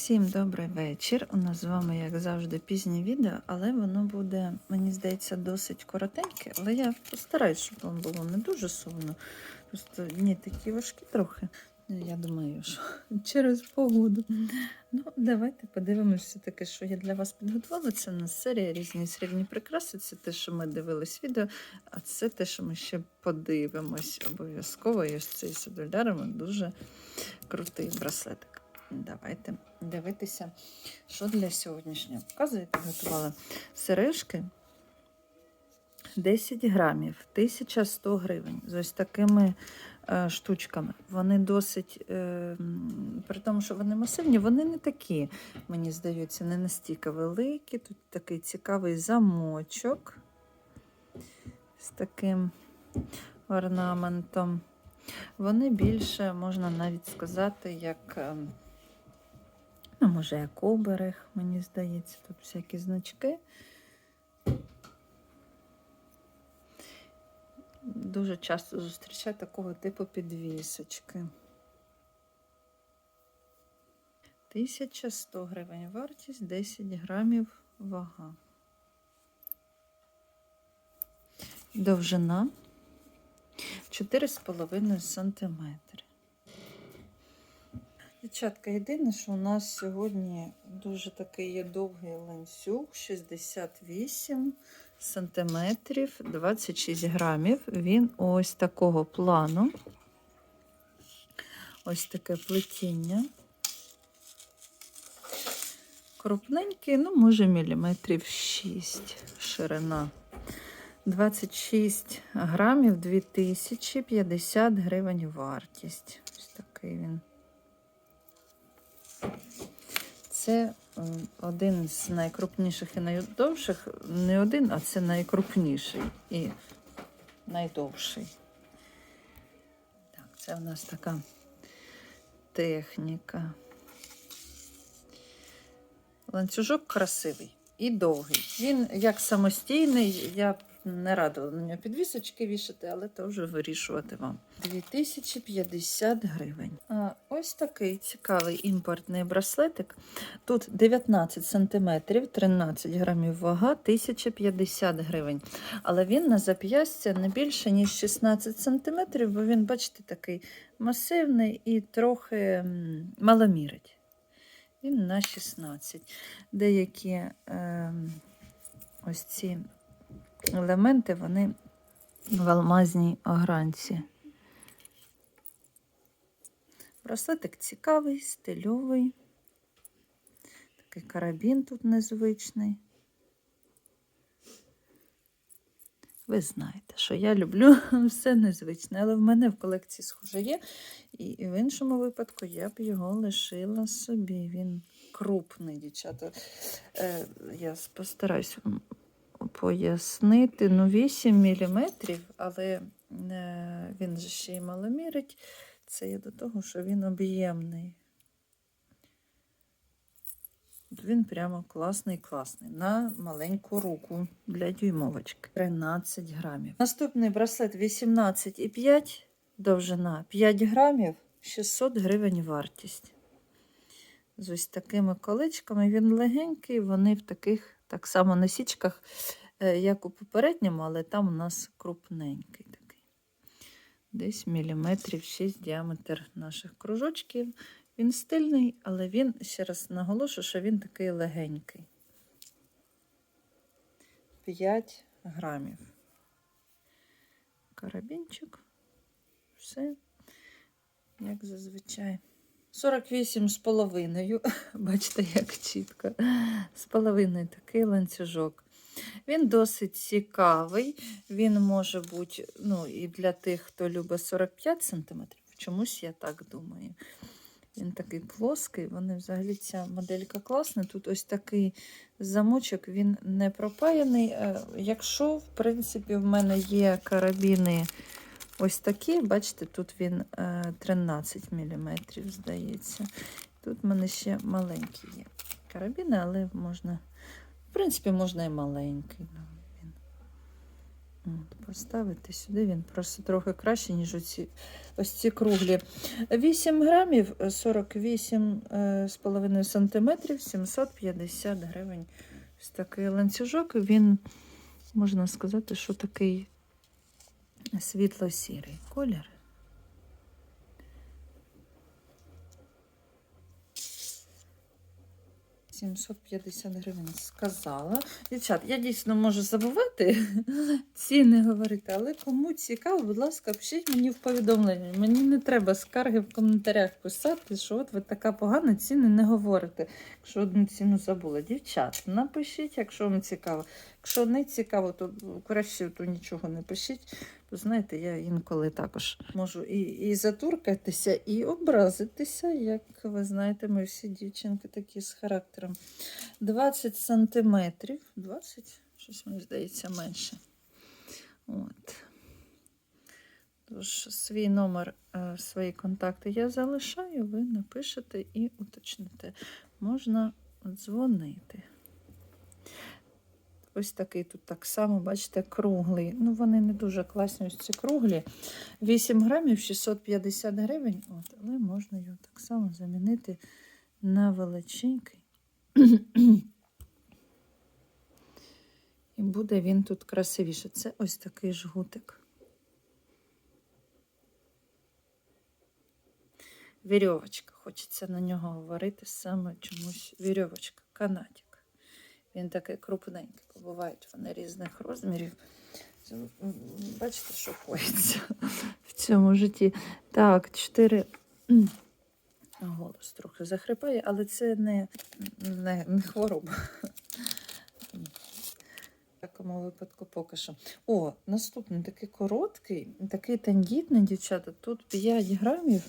Всім добрий вечір. У нас з вами, як завжди, пізнє відео, але воно буде, мені здається, досить коротеньке. Але я постараюсь, щоб вам було не дуже сумно. Просто дні такі важкі трохи. Ну, Я думаю, що через погоду. Ну, давайте подивимося все-таки, що я для вас підготувала. Це на серія різні срібні прикраси. Це те, що ми дивились відео, а це те, що ми ще подивимось обов'язково. І ось цей з долярами дуже крутий браслетик. Давайте дивитися, що для сьогоднішнього показу я підготувала сережки 10 грамів, 1100 гривень з ось такими е, штучками. Вони досить, е, при тому, що вони масивні, вони не такі, мені здається, не настільки великі. Тут такий цікавий замочок з таким орнаментом. Вони більше, можна навіть сказати, як. Ну, може, як оберег, мені здається, тут всякі значки. Дуже часто зустрічаю такого типу підвісочки. 1100 гривень вартість, 10 грамів вага. Довжина 4,5 сантиметри. Дівчатка, єдине, що у нас сьогодні дуже такий є довгий ланцюг, 68 сантиметрів, 26 грамів. Він ось такого плану. Ось таке плетіння. Крупненький, ну, може, міліметрів 6 ширина. 26 грамів, 2050 гривень вартість. Ось такий він. Це один з найкрупніших і найдовших. Не один, а це найкрупніший і найдовший. Так, це у нас така техніка. Ланцюжок красивий і довгий. Він як самостійний, я не радила на нього підвісочки вішати, але то вже вирішувати вам. 2050 гривень. А ось такий цікавий імпортний браслетик. Тут 19 см, 13 грамів вага, 1050 гривень. Але він на зап'ястя не більше, ніж 16 см, бо він, бачите, такий масивний і трохи маломірить. Він на 16. Деякі е, ось ці елементи, вони в алмазній огранці. Браслетик цікавий, стильовий. Такий карабін тут незвичний. Ви знаєте, що я люблю все незвичне, але в мене в колекції схоже є. І в іншому випадку я б його лишила собі. Він крупний, дівчата. Е, я постараюсь пояснити. Ну, 8 мм, але е, він же ще й маломірить. Це є до того, що він об'ємний. Він прямо класний, класний. На маленьку руку для дюймовочки. 13 грамів. Наступний браслет 18,5 довжина 5 грамів, 600 гривень вартість. З ось такими колечками. Він легенький, вони в таких так само носічках, е, як у попередньому, але там у нас крупненький такий. Десь міліметрів 6 діаметр наших кружочків. Він стильний, але він, ще раз наголошую, що він такий легенький. 5 грамів. Карабінчик. Все, як зазвичай. 48 з половиною. Бачите, як чітко. З половиною такий ланцюжок. Він досить цікавий. Він може бути ну, і для тих, хто любить 45 см. Чомусь я так думаю. Він такий плоский, вони взагалі ця моделька класна. Тут ось такий замочок, він не пропаяний. Е, Якщо, в принципі, в мене є карабіни ось такі, бачите, тут він е, 13 мм, здається. Тут в мене ще маленькі є карабіни, але можна, в принципі, можна і маленький. поставити сюди, він просто трохи краще, ніж оці, ось ці круглі. 8 грамів, е, 48,5 сантиметрів, 750 гривень. Ось такий ланцюжок. Він, можна сказати, що такий світло-сірий колір. «750 гривень сказала. Дівчат, я дійсно можу забувати ціни говорити, але кому цікаво, будь ласка, пишіть мені в повідомленні. Мені не треба скарги в коментарях писати, що от ви така погана ціни не говорите, якщо одну ціну забула. Дівчат, напишіть, якщо вам цікаво. Якщо не цікаво, то краще то нічого не пишіть. Бо знаєте, я інколи також можу і, і затуркатися, і образитися, як ви знаєте, ми всі дівчинки такі з характером. 20 сантиметрів. 20? Щось мені здається менше. От. Тож, свій номер, е, свої контакти я залишаю, ви напишете і уточните. Можна дзвонити. Ось такий тут так само, бачите, круглий. Ну, вони не дуже класні, ось ці круглі. 8 грамів 650 гривень. От, але можна його так само замінити на величенький. І буде він тут красивіше. Це ось такий жгутик. Вірьовочка. Хочеться на нього говорити саме чомусь вірьовочка, канатик. Він такий крупненький. Бувають вони різних розмірів. Бачите, що коїться в цьому житті. Так, 4. Голос трохи захрипає, але це не, не, не хвороба. В такому випадку поки що. О, наступний такий короткий, такий тендітний, дівчата. Тут 5 грамів.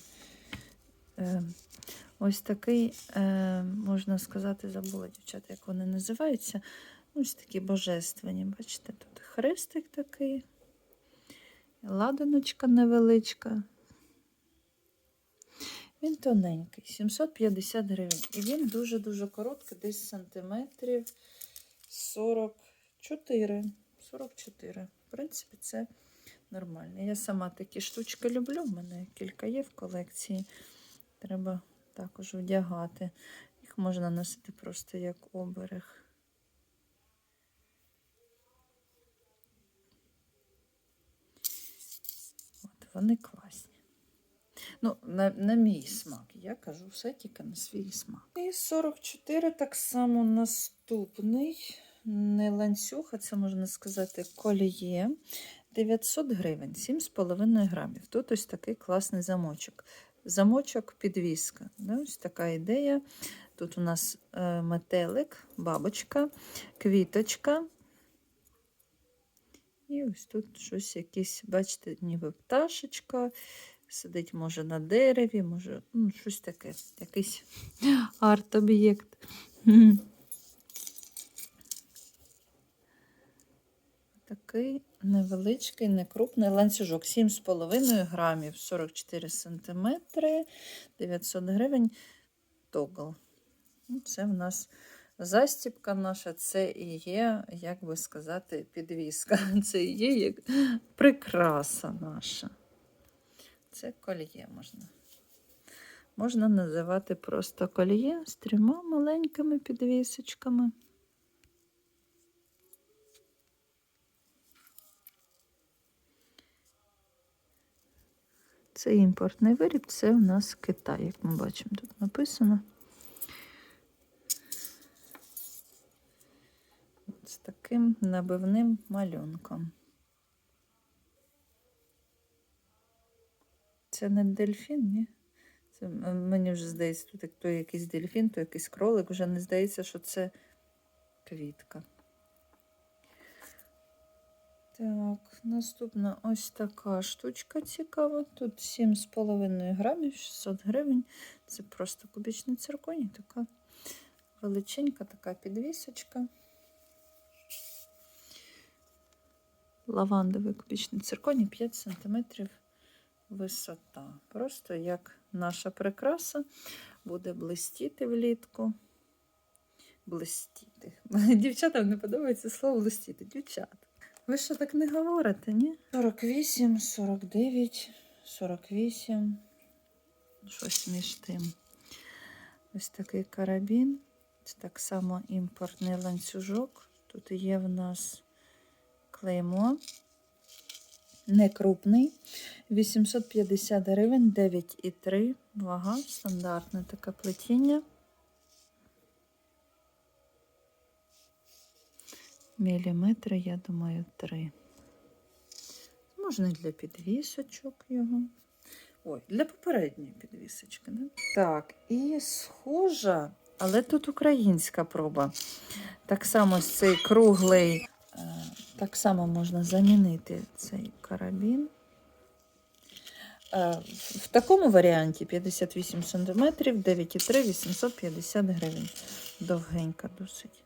Ось такий, е, можна сказати, забула, дівчата, як вони називаються. Ось такі божественні. Бачите, тут хрестик такий, ладаночка невеличка. Він тоненький, 750 гривень. І він дуже-дуже короткий, десь сантиметрів 44. 44. В принципі, це нормально. Я сама такі штучки люблю. У мене кілька є в колекції. Треба також вдягати. Їх можна носити просто як оберег. От вони класні. Ну, на, на мій смак. Я кажу все тільки на свій смак. І 44 так само наступний. Не ланцюг, а це можна сказати коліє. 900 гривень, 7,5 грамів. Тут ось такий класний замочок. Замочок підвіска. Ось така ідея. Тут у нас е, метелик, бабочка, квіточка. І ось тут щось якесь, бачите, ніби пташечка. Сидить, може, на дереві, може, ну, щось таке, якийсь арт-об'єкт. Такий невеличкий, некрупний ланцюжок. 7,5 грамів, 44 сантиметри, 900 гривень тогл. Ну, Це в нас застіпка наша, це і є, як би сказати, підвіска. Це і є як прикраса наша. Це кольє можна. Можна називати просто кольє з трьома маленькими підвісочками. Це імпортний виріб, це у нас Китай, як ми бачимо, тут написано. З таким набивним малюнком. Це не дельфін, ні? Це, мені вже здається, тут як то якийсь дельфін, то якийсь кролик, вже не здається, що це квітка. Так, наступна ось така штучка цікава. Тут 7,5 грамів, 600 гривень. Це просто кубічний цирконій, така величенька, така підвісочка. Лавандовий кубічний цирконій 5 см висота. Просто як наша прикраса буде блистіти влітку. Блистіти. Дівчатам не подобається слово блистіти. Дівчата. Ви що так не говорите, ні? 48, 49, 48. Щось між тим. Ось такий карабін. Це так само імпортний ланцюжок. Тут є в нас клеймо. Не крупний. 850 гривень, 9,3. Вага, стандартне таке плетіння. Міліметри, я думаю, 3. Можна для підвісочок його. Ой, для попередньої підвісочки, да? Так, і схожа, але тут українська проба. Так само ось цей круглий, е, так само можна замінити цей карабін. Е, В такому варіанті 58 см, 9,3, 850 гривень. Довгенька досить.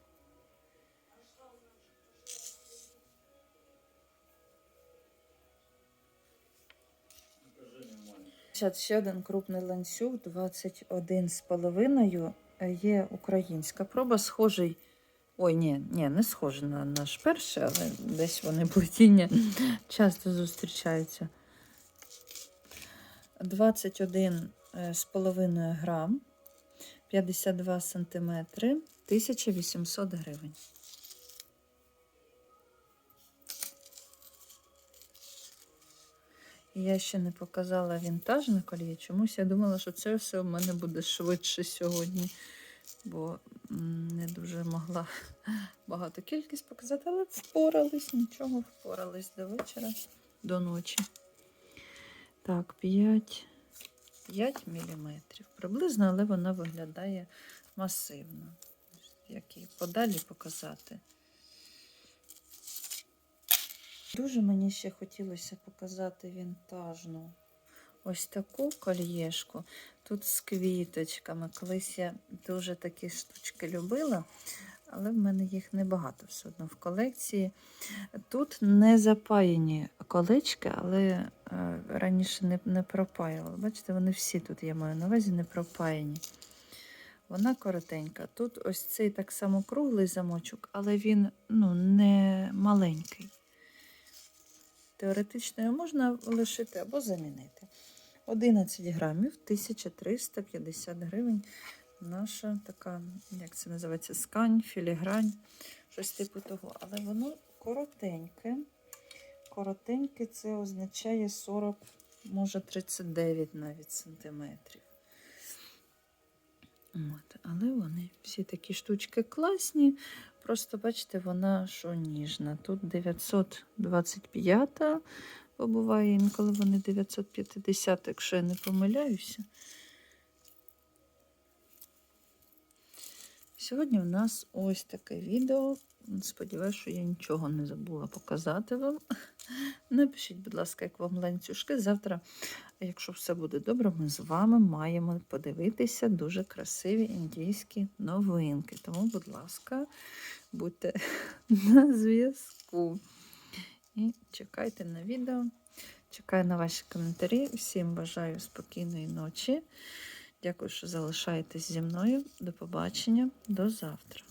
Ще один крупний ланцюг, 21 з половиною. Е, Є українська проба, схожий. Ой, ні, ні, не схожий на наш перший, але десь вони плетіння часто зустрічаються. 21 е, грам, 52 сантиметри, 1800 гривень. Я ще не показала вінтажне кольє. Чомусь я думала, що це все в мене буде швидше сьогодні, бо не дуже могла багато кількість показати, але впорались, нічого, впорались до вечора, до ночі. Так, 5, 5 міліметрів приблизно, але вона виглядає масивно. Як її подалі показати. Дуже мені ще хотілося показати вінтажну ось таку кольєшку. Тут з квіточками. Колись я дуже такі штучки любила, але в мене їх небагато все одно в колекції. Тут не запаяні колечки, але е, раніше не, не пропаювала. Бачите, вони всі тут, я маю на увазі, не пропаяні. Вона коротенька. Тут ось цей так само круглий замочок, але він ну, не маленький. Теоретично його можна лишити або замінити. 11 грамів, 1350 гривень. Наша така, як це називається, скань, філігрань, щось типу того. Але воно коротеньке. Коротеньке це означає 40, може 39 навіть сантиметрів. От, але вони всі такі штучки класні. Просто бачите, вона що ніжна. Тут 925, бо буває інколи вони 950, якщо я не помиляюся. Сьогодні у нас ось таке відео. Сподіваюся, що я нічого не забула показати вам. Напишіть, будь ласка, як вам ланцюжки. Завтра, якщо все буде добре, ми з вами маємо подивитися дуже красиві індійські новинки. Тому, будь ласка, будьте на зв'язку. І чекайте на відео. Чекаю на ваші коментарі. Всім бажаю спокійної ночі. Дякую, що залишаєтесь зі мною. До побачення, до завтра.